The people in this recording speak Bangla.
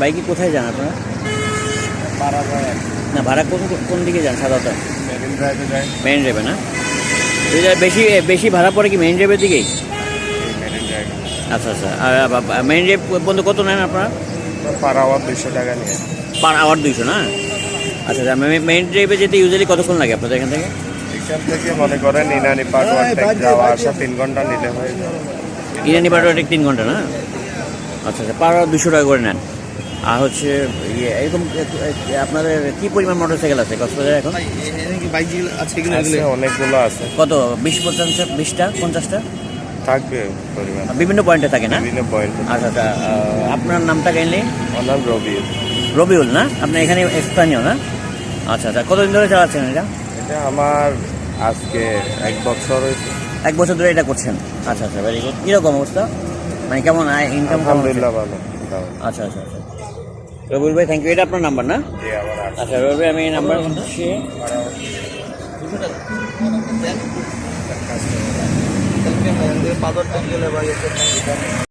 বাইকে কোথায় যান আপনারা? পারা না ভাড়া কোন কোন দিকে যান সাধারণত? মেরিন ড্রাইভে মেইন ড্রাইভে না? এটা বেশি বেশি ভাড়া পড়ে কি মেইন ড্রাইভের দিকেই? আচ্ছা আচ্ছা। আর মেইন ড্রাইভ পর্যন্ত কত নেন আপনারা? পার আওয়ার দুশো টাকা নিয়ে। পার আওয়ার দুইশো না? আচ্ছা আচ্ছা। মেইন ড্রাইভে যেতে ইউজুয়ালি কতক্ষণ লাগে আপনাদের এখান থেকে? এখান থেকে মনে করেন ইনানি পার্ক যাওয়া আসা তিন ঘণ্টা নিলে হয়ে ইরানি তিন ঘণ্টা না? আচ্ছা আচ্ছা। পার আওয়ার দুশো টাকা করে নেন। আর হচ্ছে ইয়ে এরকম আপনাদের কি পরিমাণ মোটর সাইকেল আছে কক্সবাজারে এখন অনেকগুলো আছে। কত? বিশ পঞ্চাশ বিশটা পঞ্চাশটা? থাকবে পরিমাণ। বিভিন্ন পয়েন্টে থাকে না? বিভিন্ন পয়েন্ট আচ্ছা আচ্ছা আপনার নামটা কাইন্ডলি অনাম রবি রবিউল। না? আপনি এখানে স্থানীয় না? আচ্ছা আচ্ছা কতদিন ধরে চালাচ্ছেন এটা? এটা আমার আজকে এক বছর হয়েছে। এক বছর ধরে এটা করছেন? আচ্ছা আচ্ছা ভেরি গুড কীরকম অবস্থা? মানে কেমন আয় ইনকাম? আলহামদুলিল্লাহ ভালো। আচ্ছা আচ্ছা আচ্ছা। রবিউল ভাই থ্যাংক ইউ এটা আপনার নাম্বার না। আচ্ছা রবিউল ভাই আমি এই নাম্বার